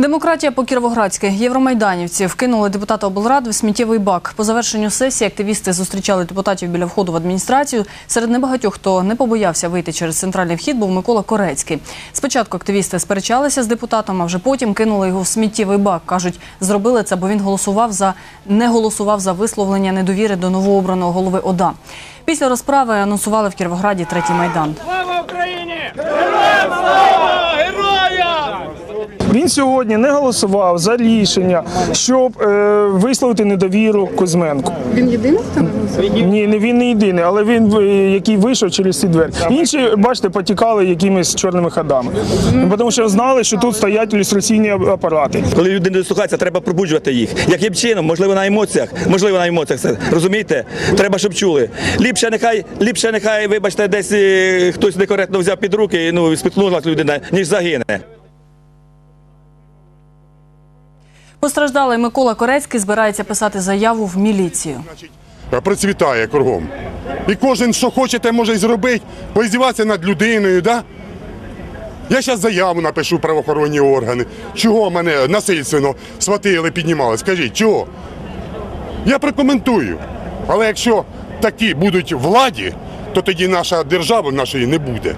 Демократія по кіровоградськи євромайданівці вкинули депутата облради в сміттєвий бак. По завершенню сесії активісти зустрічали депутатів біля входу в адміністрацію. Серед небагатьох, хто не побоявся вийти через центральний вхід, був Микола Корецький. Спочатку активісти сперечалися з депутатом, а вже потім кинули його в сміттєвий бак. кажуть, зробили це, бо він голосував за не голосував за висловлення недовіри до новообраного голови ОДА. Після розправи анонсували в Кіровограді третій майдан. Він сьогодні не голосував за рішення, щоб е, висловити недовіру Кузьменку. Він єдиний, хто не голосує? Ні, не він не єдиний, але він е, який вийшов через ці двері. Інші, бачите, потікали якимись чорними ходами, тому що знали, що тут стоять ілюстраційні апарати. Коли люди не дослухаються, треба пробуджувати їх. Яким чином? Можливо, на емоціях. Можливо, на емоціях це розумієте? Треба, щоб чули. Ліпше нехай, ліпше нехай, вибачте, десь е, хтось некоректно взяв під руки і ну спіткнула людина, ніж загине. Постраждалий Микола Корецький збирається писати заяву в міліцію. процвітає кругом. І кожен, що хоче, те може й зробити, поіздіватися над людиною, да? Я зараз заяву напишу правоохоронні органи. Чого мене насильственно сватили, піднімали? Скажіть, чого? Я прокоментую. Але якщо такі будуть владі, то тоді наша держава нашої не буде.